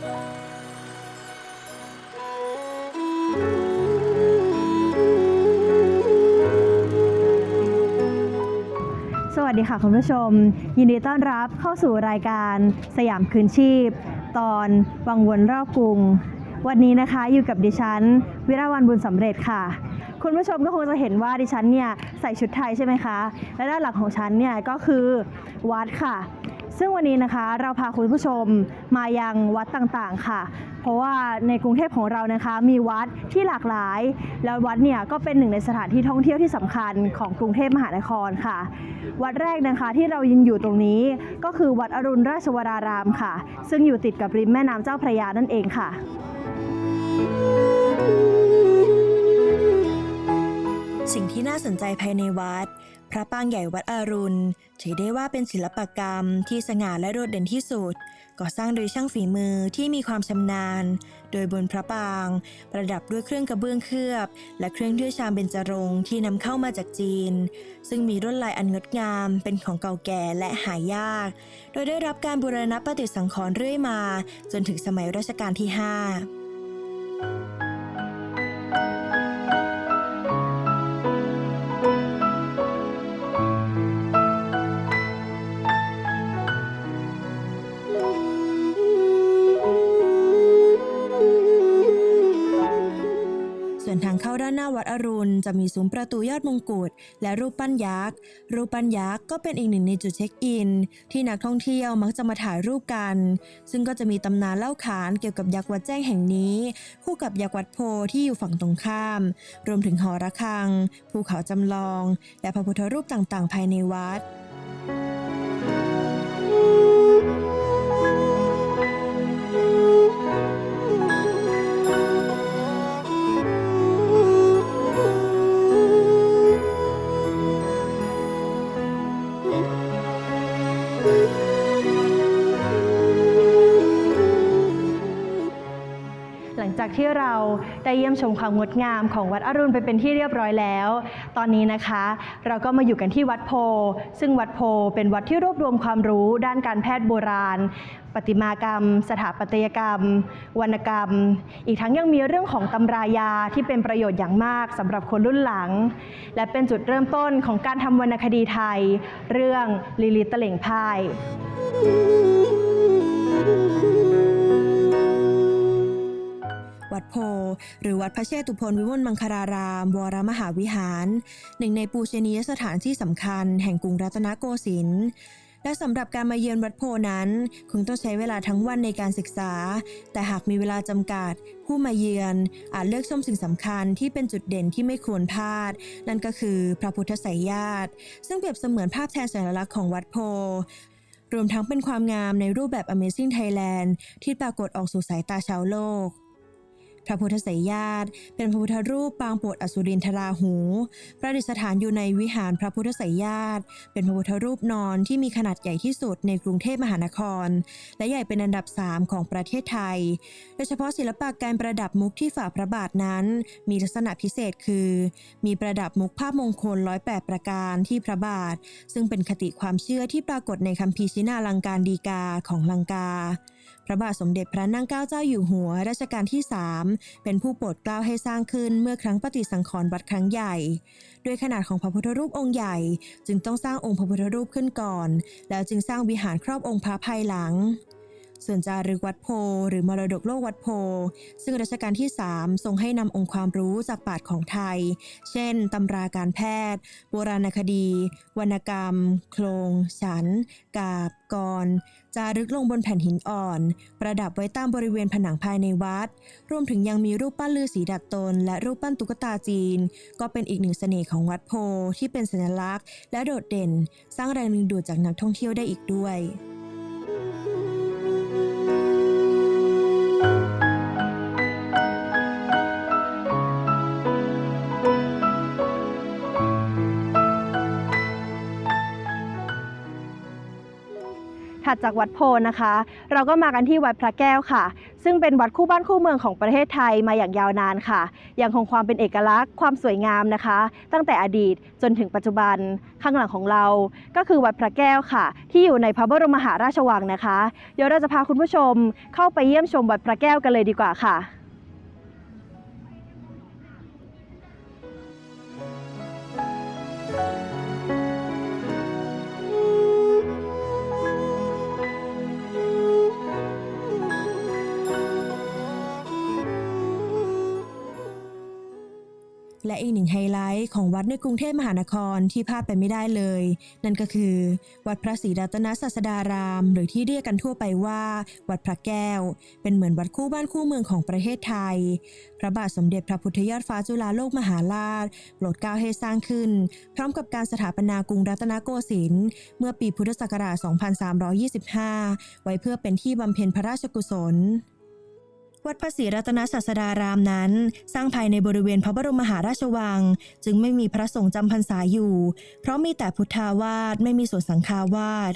สวัสดีค่ะคุณผู้ชม ยินดีต้อนรับเข้าสู่รายการสยามคืนชีพ ตอนวังวนรอบกรุง วันนี้นะคะอยู่กับดิฉัน วิราวันบุญสำเร็จค่ะคุณผู้ชมก็คงจะเห็นว่าดิฉันเนี่ยใส่ชุดไทยใช่ไหมคะ และด้านหลังของฉันเนี่ยก็คือวัดค่ะ ซึ่งวันนี้นะคะเราพาคุณผู้ชมมายังวัดต่างๆค่ะ เพราะว่าในกรุงเทพของเรานะคะ มีวัดที่หลากหลาย แล้ววัดเนี่ยก็เป็นหนึ่งในสถานที่ท่องเที่ยวที่สำคัญของกรุงเทพมหานครค่ะ วัดแรกนะคะที่เรายืนอยู่ตรงนี้ก็คือวัดอรุณราชวรารามค่ะ ซึ่งอยู่ติดกับริมแม่น้ำเจ้าพระยานั่นเองค่ะสิ่งที่น่าสนใจภายในวัด พระปางใหญ่วัดอรุณถือได้ว่าเป็นศิลปกรรมที่สง่าและโดดเด่นที่สุด ก่อสร้างโดยช่างฝีมือที่มีความชำนาญ โดยบนพระปาง ประดับด้วยเครื่องกระเบื้องเคลือบ และเครื่องด้วยชามเบญจรงค์ที่นำเข้ามาจากจีน ซึ่งมีลวดลายอันงดงามเป็นของเก่าแก่และหายาก โดยได้รับการบูรณะปฏิสังขรณ์เรื่อยมา จนถึงสมัยรัชกาลที่ 5 เข้าด้านหน้าวัดอรุณ จะมีซุ้มประตูยอดมงกุฎและรูปปั้นยักษ์ รูปปั้นยักษ์ก็เป็นอีกหนึ่งในจุดเช็คอิน ที่นักท่องเที่ยวมักจะมาถ่ายรูปกัน ซึ่งก็จะมีตำนานเล่าขานเกี่ยวกับยักษ์วัดแจ้งแห่งนี้ คู่กับยักษ์วัดโพที่อยู่ฝั่งตรงข้าม รวมถึงหอระฆัง ภูเขาจำลอง และพระพุทธรูปต่างๆ ภายในวัด ห งจากที่เราได้เยี่ยมชมความงดงามของวัดอรุณไปเป็นที่เรียบร้อยแล้ว ตอนนี้นะคะ เราก็มาอยู่กันที่วัดโพ ซึ่งวัดโพเป็นวัดที่รวบรวมความรู้ด้านการแพทย์โบราณประติมากรรม สถาปัตยกรรม วรรณกรรม อีกทั้งยังมีเรื่องของตำรายาที่เป็นประโยชน์อย่างมากสำหรับคนรุ่นหลัง และเป็นจุดเริ่มต้นของการทำวรรณคดีไทย เรื่องลิลิตตะเหล่งพ่าย วัดโพ หรือวัดพระเชตุพนวิมลมังคาราราม วรมหาวิหาร หนึ่งในปูชนียสถานที่สำคัญ แห่งกรุงรัตนโกสินทร์และสำหรับการมาเยือนวัดโพนั้น คงต้องใช้เวลาทั้งวันในการศึกษา แต่หากมีเวลาจำกัด ผู้มาเยือนอาจเลือกชมสิ่งสำคัญที่เป็นจุดเด่นที่ไม่ควรพลาด นั่นก็คือพระพุทธไสยญาติ ซึ่งเปรียบเสมือนภาพแทนสัญลักษณ์ของวัดโพรวมทั้งเป็นความงามในรูปแบบ Amazing Thailand ที่ปรากฏออกสู่สายตาชาวโลก พระพุทธไสยญาติเป็นพระพุทธรูปปางโปรดอสุรินทราหู ประดิษฐานอยู่ในวิหารพระพุทธไสยญาติเป็นพระพุทธรูปนอนที่มีขนาดใหญ่ที่สุดในกรุงเทพมหานคร และใหญ่เป็นอันดับ 3 ของประเทศไทย โดยเฉพาะศิลปะการประดับมุกที่ฝ่าพระบาทนั้น มีลักษณะพิเศษคือ มีประดับมุกภาพมงคล108ประการที่พระบาท ซึ่งเป็นคติความเชื่อที่ปรากฏในคัมภีร์ชินาลังการดีกาของลังกา พระบาทสมเด็จพระนั่งเกล้าเจ้าอยู่หัวรัชกาลที่ 3 เป็นผู้โปรดเกล้าให้สร้างขึ้นเมื่อครั้งปฏิสังขรณ์วัดครั้งใหญ่ด้วยขนาดของพระพุทธรูปองค์ใหญ่ จึงต้องสร้างองค์พระพุทธรูปขึ้นก่อน แล้วจึงสร้างวิหารครอบองค์พระภายหลังส่วนจารึกวัดโพ หรือมรดกโลกวัดโพ ซึ่งรัชกาลที่ 3 ทรงให้นำองค์ความรู้จากปาชญ์ของไทย เช่นตำราการแพทย์ โบราณคดี วรรณกรรม โครง ฉัน กาบ กร จารึกลงบนแผ่นหินอ่อน ประดับไว้ตามบริเวณผนังภายในวัด รวมถึงยังมีรูปปั้นลือสีดัดตน และรูปปั้นตุ๊กตาจีน ก็เป็นอีกหนึ่งเสน่ห์ของวัดโพธิ์ที่เป็นสัญลักษณ์ และโดดเด่น สร้างแรงดึงดูดจากนักท่องเที่ยวได้อีกด้วย ถัดจากวัดโพนะคะ เราก็มากันที่วัดพระแก้วค่ะ ซึ่งเป็นวัดคู่บ้านคู่เมืองของประเทศไทยมาอย่างยาวนานค่ะยังคงความเป็นเอกลักษณ์ความสวยงามนะคะ ตั้งแต่อดีตจนถึงปัจจุบันข้างหลังของเรา ก็คือวัดพระแก้วค่ะ ที่อยู่ในพระบรมมหาราชวังนะคะ เดี๋ยวเราจะพาคุณผู้ชมเข้าไปเยี่ยมชมวัดพระแก้วกันเลยดีกว่าค่ะ และอีกหนึ่งไฮไลท์ของวัดในกรุงเทพมหานครที่พลาดไปไม่ได้เลย นั่นก็คือ วัดพระศรีรัตนศาสดาราม หรือที่เรียกกันทั่วไปว่า วัดพระแก้ว เป็นเหมือนวัดคู่บ้านคู่เมืองของประเทศไทย พระบาทสมเด็จพระพุทธยอดฟ้าจุฬาโลกมหาราชโปรดเกล้าให้สร้างขึ้น พร้อมกับการสถาปนากรุงรัตนโกสินทร์เมื่อปีพุทธศักราช 2325 ไว้เพื่อเป็นที่บำเพ็ญพระราชกุศล วัดพระศรีรัตนศาสดารามนั้น สร้างภายในบริเวณพระบรมมหาราชวัง จึงไม่มีพระสงฆ์จำพรรษาอยู่ เพราะมีแต่พุทธาวาสไม่มีส่วนสังฆาวาส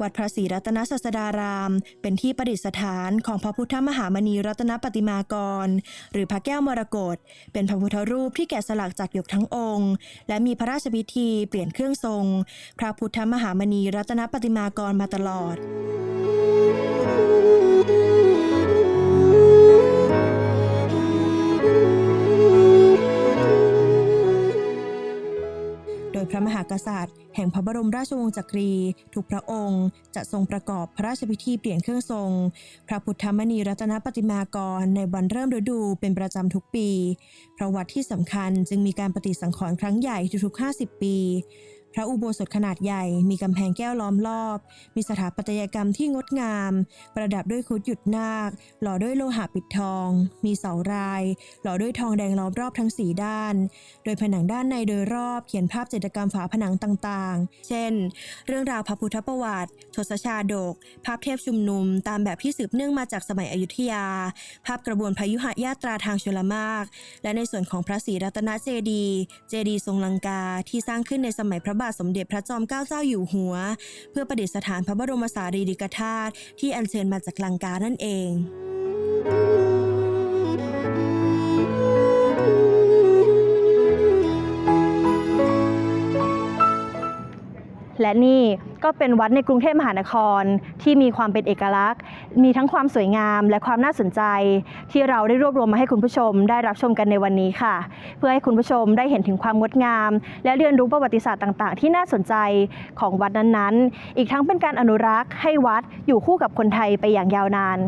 วัดพระศรีรัตนศาสดาราม เป็นที่ประดิษฐานของพระพุทธมหามณีรัตนปฏิมากร หรือพระแก้วมรกตเป็นพระพุทธรูปที่แกะสลักจากหยกทั้งองค์ และมีพระราชพิธีเปลี่ยนเครื่องทรง พระพุทธมหามณีรัตนปฏิมากรมาตลอดโด กษัตริย์ แห่งพระบรมราชวงศ์จักรี ทุกพระองค์จะทรงประกอบพระราชพิธีเปลี่ยนเครื่องทรง พระพุทธมณีรัตนปฏิมากรในวันเริ่มฤดูเป็นประจำทุกปี เพราะวัดที่สำคัญจึงมีการปฏิสังขรณ์ครั้งใหญ่ทุกๆ 50 ปี พระอุโบสถขนาดใหญ่มีกำแพงแก้วล้อมรอบ มีสถาปัตยกรรมที่งดงาม ประดับด้วยครุฑหยุดนาค หล่อด้วยโลหะปิดทอง มีเสาราย หล่อด้วยทองแดงล้อมรอบทั้งสี่ด้าน โดยผนังด้านในโดยรอบเขียนภาพจิตรกรรมฝาผนังต่างๆ เช่น เรื่องราวพระพุทธประวัติทศชาดก ภาพเทพชุมนุม ตามแบบที่สืบเนื่องมาจากสมัยอยุธยา ภาพกระบวนพยุหยาตราทางชลมาก และในส่วนของพระศรีรัตนเจดีย์เจดีย์ทรงลังกาที่สร้างขึ้นในสมัยพระบาทสมเด็จพระจอมเกล้าเจ้าอยู่หัว เพื่อประดิษฐานพระบรมสารีริกธาตุที่อัญเชิญมาจากลังกานั่นเอง และนี่ก็เป็นวัดในกรุงเทพมหานครที่มีความเป็นเอกลักษณ์ มีทั้งความสวยงามและความน่าสนใจ ที่เราได้รวบรวมมาให้คุณผู้ชมได้รับชมกันในวันนี้ค่ะ เพื่อให้คุณผู้ชมได้เห็นถึงความงดงาม และเรียนรู้ประวัติศาสตร์ต่าง ๆ ที่น่าสนใจของวัดนั้นๆ อีกทั้งเป็นการอนุรักษ์ให้วัดอยู่คู่กับคนไทยไปอย่างยาวนาน